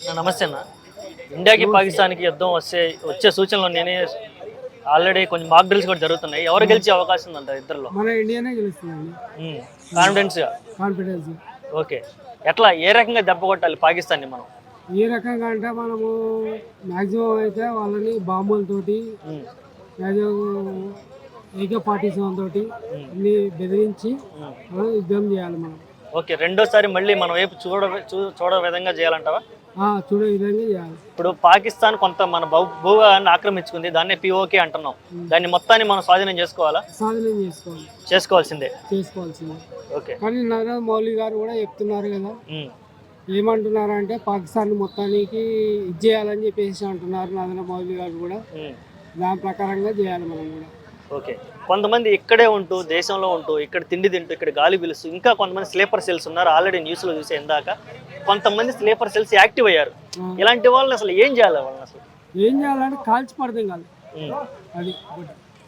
నమస్తే అన్న. ఇండియాకి పాకిస్తాన్కి యుద్ధం వస్తే వచ్చే సూచనలు నేనే ఆల్రెడీ కొంచెం మాక్ డ్రిల్స్ కూడా జరుగుతున్నాయి. ఎవరు గెలిచే అవకాశం ఉందంట ఇద్దరులో? మన ఇండియానే గెలుస్తుందండి కాన్ఫిడెన్స్గా కాన్ఫిడెన్స్ ఓకే. ఎట్లా ఏ రకంగా దెబ్బ కొట్టాలి పాకిస్తాన్ని మనం? ఏ రకంగా అంటే మనము మ్యాక్సిమం అయితే వాళ్ళని బాంబులతోటి ఏకే పార్టీ తోటి అన్ని బెదిరించి. మనం యుద్ధం చేయాలి మనం. ఓకే రెండోసారి మళ్ళీ మన వైపు చూడ చూ- చూడ విధంగా చేయాలంటావా? చూడే విధంగా చేయాలి. ఇప్పుడు పాకిస్తాన్ కొంత మన భూభాగాన్ని ఆక్రమించుకుంది దాన్నే పిఓకే అంటున్నాం. దాన్ని మొత్తాన్ని మనం స్వాధీనం చేసుకోవాలా? సాధనం చేసుకోవాలి. చేసుకోవాల్సిందే. చేసుకోవాల్సింది. ఓకే. కానీ నరేంద్ర మౌలి గారు కూడా చెప్తున్నారు కదా ఏమంటున్నారు అంటే పాకిస్తాన్ మొత్తానికి ఇది చేయాలని చెప్పేసి అంటున్నారు నరేంద్ర మౌలి గారు కూడా. దాని ప్రకారంగా చేయాలి మనం కూడా. ఓకే. కొంతమంది ఇక్కడే ఉంటూ దేశంలో ఉంటూ ఇక్కడ తిండి తింటూ ఇక్కడ గాలి పిలుస్తూ ఇంకా కొంతమంది స్లీపర్ సెల్స్ ఉన్నారు. ఆల్రెడీ న్యూస్లో చూసే ఇందాక. కొంతమంది స్లీపర్ సెల్స్ యాక్టివ్ అయ్యారు. ఇలాంటి వాళ్ళని అసలు ఏం చేయాలి వాళ్ళని అసలు ఏం చేయాలంటే కాల్చి కాదు. అది